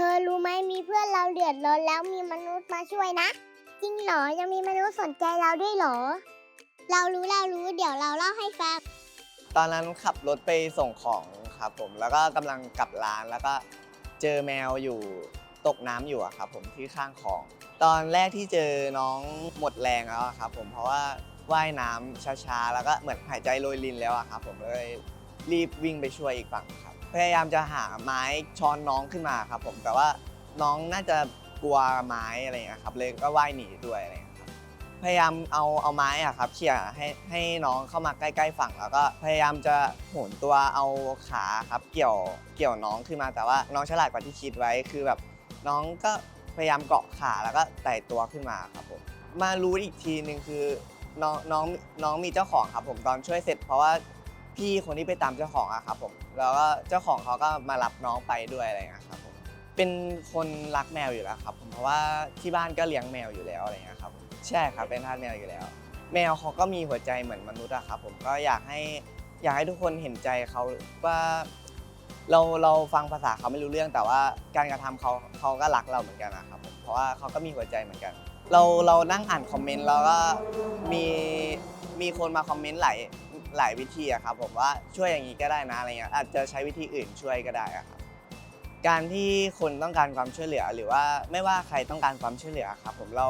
เพื่อนเราเดือดร้อนแล้วมีมนุษย์มาช่วยนะ จริงเหรอยังมีมนุษย์สนใจเราด้วยเหรอ เรารู้เรารู้เดี๋ยวเราเล่าให้ฟังตอนนั้นขับรถไปส่งของครับผมแล้วก็กำลังกลับร้านแล้วก็เจอแมวอยู่ตกน้ำอยู่อะครับผมที่ข้างคลอง ตอนแรกที่เจอน้องหมดแรงแล้วอะครับผมเพราะว่าว่ายน้ำช้าๆแล้วก็เหมือนหายใจโรยรินแล้วอะครับผมเลยรีบวิ่งไปช่วยอีกฝั่งครับ พยายามจะหาไม้ช้อนน้องขึ้นมาครับผมแต่ว่าน้องน่าจะกลัวไม้อะไรอย่างเงี้ยครับเลยก็ว่ายหนีด้วยอะไรอย่างเงี้ยครับพยายามเอาเอาไม้อะครับเขี่ยให้ให้น้องเข้ามาใกล้ๆฝั่งแล้วก็พยายามจะโหนตัวเอาขาครับเกี่ยวเกี่ยวน้องขึ้นมาแต่ว่าน้องฉลาดกว่าที่คิดไว้คือแบบน้องก็พยายามเกาะขาแล้วก็ไต่ตัวขึ้นมาครับผมมารู้อีกทีหนึ่งคือน้องน้องน้องมีเจ้าของครับผมตอนช่วยเสร็จเพราะว่า พี่คนที่ไปตามเจ้าของอะครับผมแล้วก็เจ้าของเขาก็มารับน้องไปด้วยอะไรเงี้ยครับผมเป็นคนรักแมวอยู่แล้วครับผมเพราะว่าที่บ้านก็เลี้ยงแมวอยู่แล้วอะไรเงี้ยครับผมใช่ครับเป็นทาสแมวอยู่แล้ว แมวเขาก็มีหัวใจเหมือนมนุษย์อะครับผมก็อยากให้อยากให้ทุกคนเห็นใจเขาว่าเราเราฟังภาษาเขาไม่รู้เรื่อง แต่ว่าการกระทำเขาเขาก็รักเราเหมือนกันนะครับผมเพราะว่าเขาก็มีหัวใจเหมือนกัน เราเรานั่งอ่านคอมเมนต์แล้วก็มีมีคนมาคอมเมนต์หลาย หลายวิธีอะครับผมว่าช่วยอย่างนี้ก็ได้นะอะไรเงี้ยอาจจะใช้วิธีอื่นช่วยก็ได้อะครับการที่คนต้องการความช่วยเหลือ หรือว่าไม่ว่าใครต้องการความช่วยเหลือครับผมเรา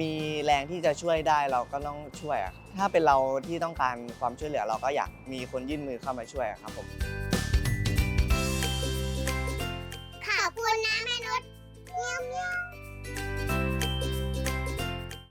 มีแรงที่จะช่วยได้เราก็ต้องช่วยอะถ้าเป็นเราที่ต้องการความช่วยเหลือ เราก็อยากมีคนยื่นมือเข้ามาช่วยอะครับผม